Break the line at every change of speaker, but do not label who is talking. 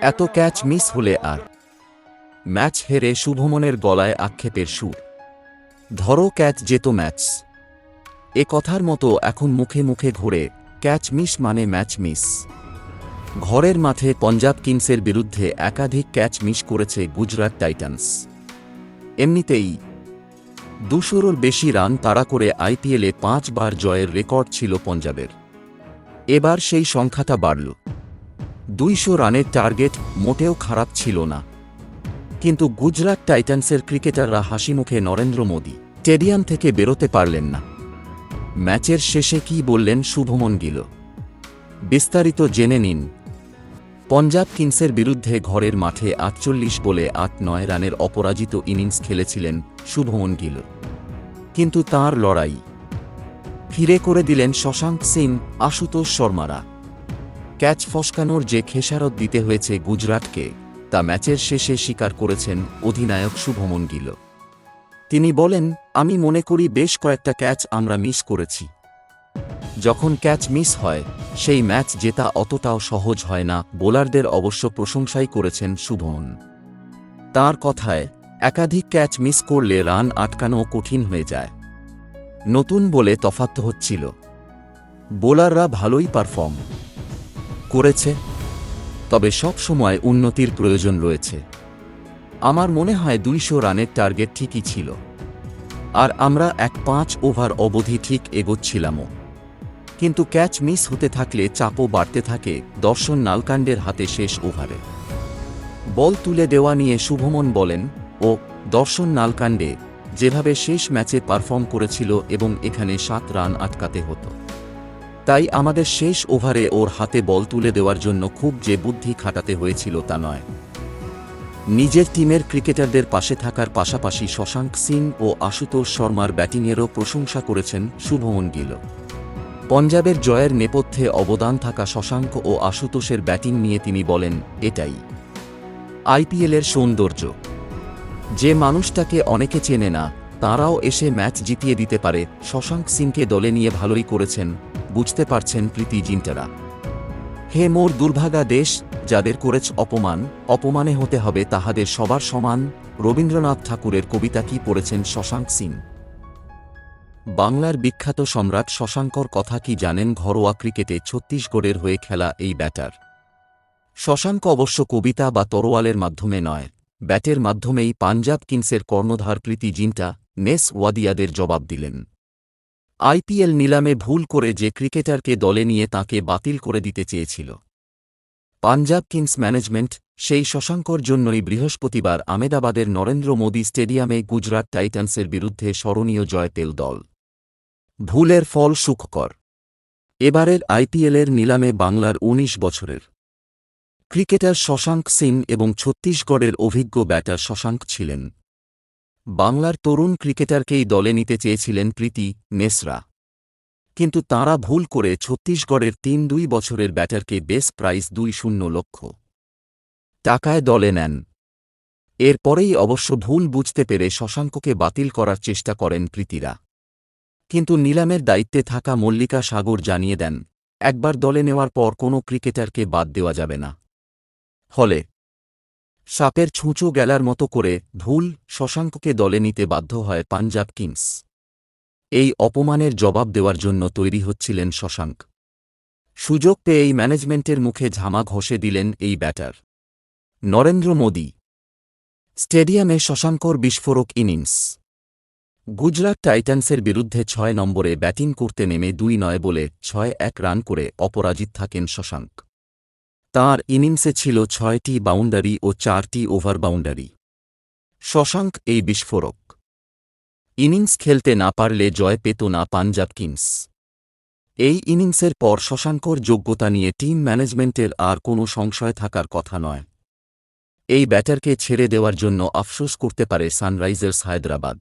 এত catch miss হলে আর। Match হেরে শুভমনের গলায় আক্ষেপের সুর। ধরো ক্যাচ যেত ম্যাচ। এ কথার মতো এখন মুখে মুখে ঘুরে ক্যাচ মিস মানে ম্যাচ মিস ঘরের মাঠে পঞ্জাব কিংসের বিরুদ্ধে একাধিক ক্যাচ মিস করেছে গুজরাট টাইটান্স। এমনিতেই দুশোরও বেশি রান তাড়া করে আইপিএলে পাঁচবার জয়ের রেকর্ড ছিল পঞ্জাবের। এবার সেই সংখ্যাটা বাড়ল। দুইশো রানের টার্গেট মোটেও খারাপ ছিল না। কিন্তু গুজরাট টাইটান্সের ক্রিকেটাররা হাসিমুখে নরেন্দ্র মোদী স্টেডিয়াম থেকে বেরোতে পারলেন না। ম্যাচের শেষে কি বললেন শুভমন গিল? বিস্তারিত জেনে নিন। পঞ্জাব কিংসের বিরুদ্ধে ঘরের মাঠে আটচল্লিশ বলে আট নয় রানের অপরাজিত ইনিংস খেলেছিলেন শুভমন গিল। কিন্তু তার লড়াই ফিরে করে দিলেন শশাঙ্ক সিং আশুতোষ শর্মারা। ক্যাচ ফসকানোর যে খেসারত দিতে হয়েছে গুজরাটকে, তা ম্যাচের শেষে স্বীকার করেছেন অধিনায়ক শুভমন গিল। তিনি বলেন, আমি মনে করি বেশ কয়েকটা ক্যাচ আমরা মিস করেছি। যখন ক্যাচ মিস হয়, সেই ম্যাচ জেতা অতটাও সহজ হয় না। বোলারদের অবশ্য প্রশংসাই করেছেন শুভমন। তার কথায়, একাধিক ক্যাচ মিস করলে রান আটকানো কঠিন হয়ে যায়। নতুন বলে তফাৎ হচ্ছিল। বোলাররা ভালোই পারফর্ম করেছে, তবে সব সময় উন্নতির প্রয়োজন রয়েছে। আমার মনে হয় দুইশো রানের টার্গেট ঠিকই ছিল। আর আমরা এক পাঁচ ওভার অবধি ঠিক এগোচ্ছিলামও। কিন্তু ক্যাচ মিস হতে থাকলে চাপও বাড়তে থাকে দর্শন নালকাণ্ডের হাতে শেষ ওভারে বল তুলে দেওয়া নিয়ে শুভমন বলেন, ও, দর্শন নালকাণ্ডে যেভাবে শেষ ম্যাচে পারফর্ম করেছিল এবং এখানে সাত রান আটকাতে হতো। তাই আমাদের শেষ ওভারে ওর হাতে বল তুলে দেওয়ার জন্য খুব যে বুদ্ধি খাটাতে হয়েছিল তা নয়। নিজের টিমের ক্রিকেটারদের পাশে থাকার পাশাপাশি শশাঙ্ক সিং ও আশুতোষ শর্মার ব্যাটিংয়েরও প্রশংসা করেছেন শুভমন গিল। পঞ্জাবের জয়ের নেপথ্যে অবদান থাকা শশাঙ্ক ও আশুতোষের ব্যাটিং নিয়ে তিনি বলেন, এটাই। আইপিএলের সৌন্দর্য। যে মানুষটাকে অনেকে চেনে না, তারাও এসে ম্যাচ জিতিয়ে দিতে পারে, শশাঙ্ক সিংকে দলে নিয়ে ভালোই করেছেন, বুঝতে পারছেন প্রীতি জিন্টারা। হে মোর দুর্ভাগা দেশ, যাদের করেছ অপমান, অপমানে হতে হবে তাহাদের সবার সমান, রবীন্দ্রনাথ ঠাকুরের কবিতা কি পড়েছেন শশাঙ্ক সিং? বাংলার বিখ্যাত সম্রাট শশাঙ্কর কথা কি জানেন ঘরোয়া ক্রিকেটে ছত্তিশগড়ের হয়ে খেলা এই ব্যাটার? শশাঙ্ক অবশ্য কবিতা বা তরোয়ালের মাধ্যমে নয় ব্যাটের মাধ্যমেই পাঞ্জাব কিংসের কর্ণধার প্রীতি জিন্টা নেস ওয়াদিয়াদের জবাব দিলেন। আইপিএল নিলামে ভুল করে যে ক্রিকেটারকে দলে নিয়ে তাকে বাতিল করে দিতে চেয়েছিল। পাঞ্জাব কিংস ম্যানেজমেন্ট সেই শশাঙ্কর জন্যই বৃহস্পতিবার আমেদাবাদের নরেন্দ্র মোদী স্টেডিয়ামে গুজরাট টাইটান্সের বিরুদ্ধে স্মরণীয় জয় পেল দল। ভুলের ফল সুখকর। এবারের আইপিএলের নিলামে বাংলার ১৯ বছরের ক্রিকেটার শশাঙ্ক সিং এবং ছত্তিশগড়ের অভিজ্ঞ ব্যাটার শশাঙ্ক ছিলেন। বাংলার তরুণ ক্রিকেটারকেই দলে নিতে চেয়েছিলেন প্রীতি নেসরা কিন্তু তাঁরা ভুল করে ছত্তিশগড়ের তিন দুই বছরের ব্যাটারকে বেস প্রাইস দুই শূন্য লক্ষ টাকায় দলে নেন। এরপরেই অবশ্য ভুল বুঝতে পেরে শশাঙ্ককে বাতিল করার চেষ্টা করেন প্রীতিরা। কিন্তু নিলামের দায়িত্বে থাকা মল্লিকা সাগর জানিয়ে দেন, একবার দলে নেওয়ার পর কোনো ক্রিকেটারকে বাদ দেওয়া যাবে না। ফলে সাপের ছুঁচো গেলার মতো করে ভুল শশাঙ্ককে দলে নিতে বাধ্য হয় পাঞ্জাব কিংস। এই অপমানের জবাব দেওয়ার জন্য তৈরি হচ্ছিলেন শশাঙ্ক। সুযোগ পেয়ে এই ম্যানেজমেন্টের মুখে ঝামা ঘষে দিলেন এই ব্যাটার। নরেন্দ্র মোদী। স্টেডিয়ামে শশাঙ্কর বিস্ফোরক ইনিংস। গুজরাট টাইটান্সের বিরুদ্ধে ছয় নম্বরে ব্যাটিং করতে নেমে দুই নয় বলে ছয় এক রান করে অপরাজিত থাকেন শশাঙ্ক। তাঁর ইনিংসে ছিল ছয়টি বাউন্ডারি ও চারটি ওভার বাউন্ডারি। শশাঙ্ক এই বিস্ফোরক। ইনিংস খেলতে না পারলে জয় পেত না পাঞ্জাব কিংস। এই ইনিংসের পর শশাঙ্কর যোগ্যতা নিয়ে টিম ম্যানেজমেন্টের আর কোনো সংশয় থাকার কথা নয়। এই ব্যাটারকে ছেড়ে দেওয়ার জন্য আফসোস করতে পারে সানরাইজার্স হায়দ্রাবাদ।